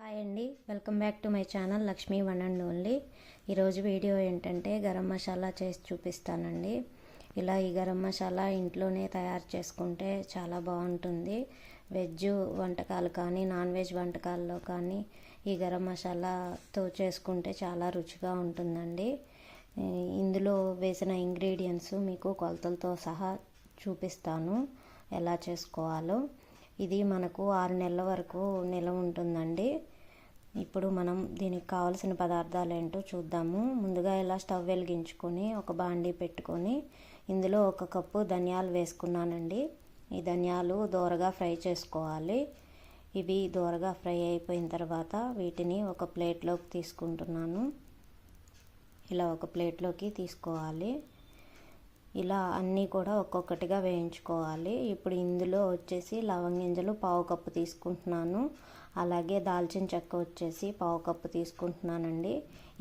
Hi అండి. Welcome back to my channel Lakshmi one and only. ఈరోజు video ఏంటంటే గరం మసాలా చేసి చూపిస్తానండి. ఇలా ఈ గరం మసాలా ఇంట్లోనే తయారు చేసుకుంటే చాలా బాగుంటుంది. వెజ్ వంటకాలు కానీ నాన్ వెజ్ వంటకాల్లో కానీ ఈ గరం మసాలాతో చేసుకుంటే చాలా రుచిగా ఉంటుందండి. ఇందులో వేసిన ఇంగ్రీడియంట్స్ మీకు కొలతలతో సహా చూపిస్తాను ఎలా చేసుకోవాలో. ఇది మనకు ఆరు నెలల వరకు నిల్వ ఉంటుందండి. ఇప్పుడు మనం దీనికి కావలసిన పదార్థాలు ఏంటో చూద్దాము. ముందుగా ఇలా స్టవ్ వెలిగించుకొని ఒక బాండీ పెట్టుకొని ఇందులో ఒక కప్పు ధనియాలు వేసుకున్నానండి. ఈ ధనియాలు దోరగా ఫ్రై చేసుకోవాలి. ఇవి దోరగా ఫ్రై అయిపోయిన తర్వాత వీటిని ఒక ప్లేట్లోకి తీసుకుంటున్నాను. ఇలా ఒక ప్లేట్లోకి తీసుకోవాలి. ఇలా అన్నీ కూడా ఒక్కొక్కటిగా వేయించుకోవాలి. ఇప్పుడు ఇందులో వచ్చేసి లవంగింజలు పావు కప్పు తీసుకుంటున్నాను. అలాగే దాల్చిన చెక్క వచ్చేసి పావు కప్పు తీసుకుంటున్నానండి.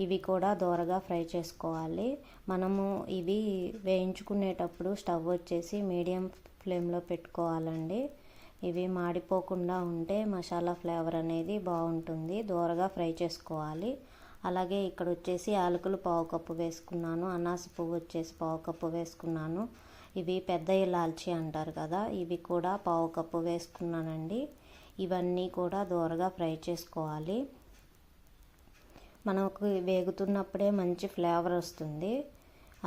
ఇవి కూడా దోరగా ఫ్రై చేసుకోవాలి. మనము ఇవి వేయించుకునేటప్పుడు స్టవ్ వచ్చేసి మీడియం ఫ్లేమ్లో పెట్టుకోవాలండి. ఇవి మాడిపోకుండా ఉంటే మసాలా ఫ్లేవర్ అనేది బాగుంటుంది. దోరగా ఫ్రై చేసుకోవాలి. అలాగే ఇక్కడ వచ్చేసి యాలకులు పావు కప్పు వేసుకున్నాను అనాస పువ్వు వచ్చేసి పావు కప్పు వేసుకున్నాను. ఇవి పెద్ద ఇలాల్చి అంటారు కదా ఇవి కూడా పావు కప్పు వేసుకున్నానండి. ఇవన్నీ కూడా దూరగా ఫ్రై చేసుకోవాలి. మనకు వేగుతున్నప్పుడే మంచి ఫ్లేవర్ వస్తుంది.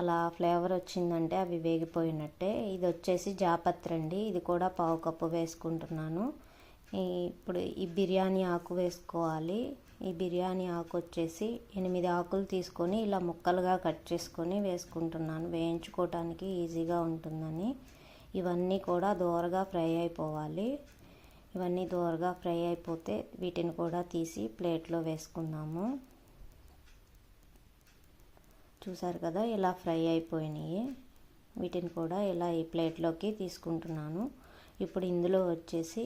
అలా ఫ్లేవర్ వచ్చిందంటే అవి వేగిపోయినట్టే. ఇది వచ్చేసి జాపత్రి అండి ఇది కూడా పావు కప్పు వేసుకుంటున్నాను. ఇప్పుడు ఈ బిర్యానీ ఆకు వేసుకోవాలి. ఈ బిర్యానీ ఆకు వచ్చేసి ఎనిమిది ఆకులు తీసుకొని ఇలా ముక్కలుగా కట్ చేసుకొని వేసుకుంటున్నాను. వేయించుకోవటానికి ఈజీగా ఉంటుందని. ఇవన్నీ కూడా దోరగా ఫ్రై అయిపోవాలి. ఇవన్నీ దోరగా ఫ్రై అయిపోతే వీటిని కూడా తీసి ప్లేట్లో వేసుకుందాము. చూసారు కదా ఇలా ఫ్రై అయిపోయినాయి. వీటిని కూడా ఇలా ఈ ప్లేట్లోకి తీసుకుంటున్నాను. ఇప్పుడు ఇందులో వచ్చేసి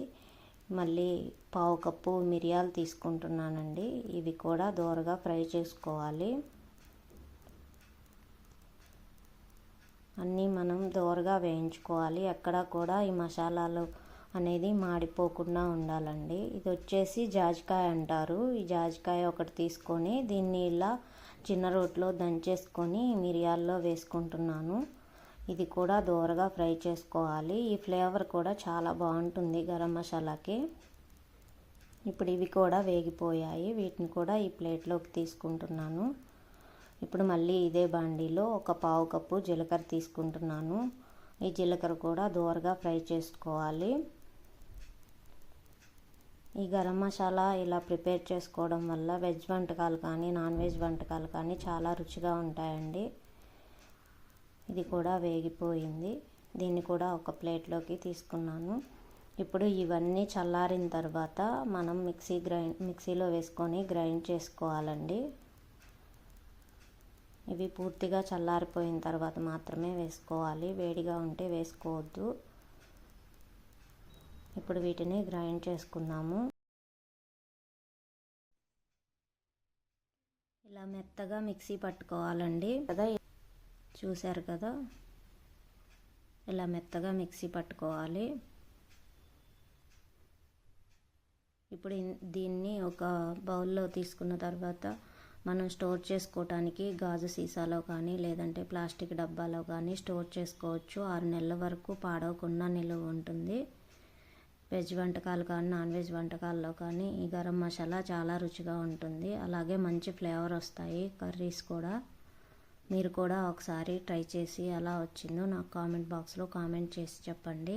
మళ్ళీ పావు కప్పు మిరియాలు తీసుకుంటున్నానండి. ఇవి కూడా దోరగా ఫ్రై చేసుకోవాలి. అన్నీ మనం దోరగా వేయించుకోవాలి. ఎక్కడా కూడా ఈ మసాలాలు అనేది మాడిపోకుండా ఉండాలండి. ఇది వచ్చేసి జాజికాయ అంటారు. ఈ జాజికాయ ఒకటి తీసుకొని దీన్ని ఇలా చిన్న రోట్లో దంచేసుకొని మిరియాల్లో వేసుకుంటున్నాను. ఇది కూడా దూరగా ఫ్రై చేసుకోవాలి. ఈ ఫ్లేవర్ కూడా చాలా బాగుంటుంది గరం మసాలాకి. ఇప్పుడు ఇవి కూడా వేగిపోయాయి. వీటిని కూడా ఈ ప్లేట్లోకి తీసుకుంటున్నాను. ఇప్పుడు మళ్ళీ ఇదే బాండీలో ఒక పావు కప్పు జీలకర్ర తీసుకుంటున్నాను. ఈ జీలకర్ర కూడా దూరగా ఫ్రై చేసుకోవాలి. ఈ గరం మసాలా ఇలా ప్రిపేర్ చేసుకోవడం వల్ల వెజ్ వంటకాలు కానీ నాన్ వెజ్ వంటకాలు కానీ చాలా రుచిగా ఉంటాయండి. ఇది కూడా వేగిపోయింది. దీన్ని కూడా ఒక ప్లేట్లోకి తీసుకున్నాను. ఇప్పుడు ఇవన్నీ చల్లారిన తర్వాత మనం మిక్సీ గ్రైండ్ మిక్సీలో వేసుకొని గ్రైండ్ చేసుకోవాలండి. ఇవి పూర్తిగా చల్లారిపోయిన తర్వాత మాత్రమే వేసుకోవాలి. వేడిగా ఉంటే వేసుకోవద్దు. ఇప్పుడు వీటిని గ్రైండ్ చేసుకుందాము ఇలా మెత్తగా మిక్సీ పట్టుకోవాలండి. కదా చూశారు కదా? ఇలా మెత్తగా మిక్సీ పట్టుకోవాలి. ఇప్పుడు దీన్ని ఒక బౌల్లో తీసుకున్న తర్వాత మనం స్టోర్ చేసుకోవటానికి గాజు సీసాలో కానీ లేదంటే ప్లాస్టిక్ డబ్బాలో కానీ స్టోర్ చేసుకోవచ్చు. ఆరు నెలల వరకు పాడవకుండా నిలువ ఉంటుంది. వెజ్ వంటకాలు కానీ నాన్ వెజ్ వంటకాల్లో కానీ ఈ గరం మసాలా చాలా రుచిగా ఉంటుంది. అలాగే మంచి ఫ్లేవర్ వస్తాయి కర్రీస్ కూడా. మీరు కూడా ఒకసారి ట్రై చేసి ఎలా వచ్చిందో నాకు కామెంట్ బాక్స్లో కామెంట్ చేసి చెప్పండి.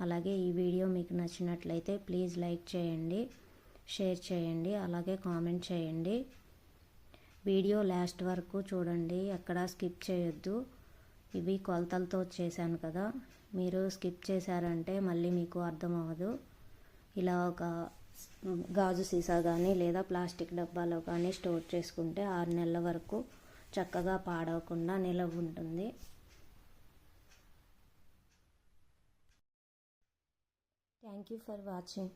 అలాగే ఈ వీడియో మీకు నచ్చినట్లయితే ప్లీజ్ లైక్ చేయండి షేర్ చేయండి అలాగే కామెంట్ చేయండి. వీడియో లాస్ట్ వరకు చూడండి ఎక్కడ స్కిప్ చేయొద్దు. ఇవి కొలతలతో చేశాను కదా. మీరు స్కిప్ చేశారంటే మళ్ళీ మీకు అర్థం అవ్వదు. ఇలా ఒక గాజు సీసా కానీ లేదా ప్లాస్టిక్ డబ్బాలో కానీ స్టోర్ చేసుకుంటే ఆరు నెలల వరకు చక్కగా పాడవకుండా నిలవ ఉంటుంది. Thank you for watching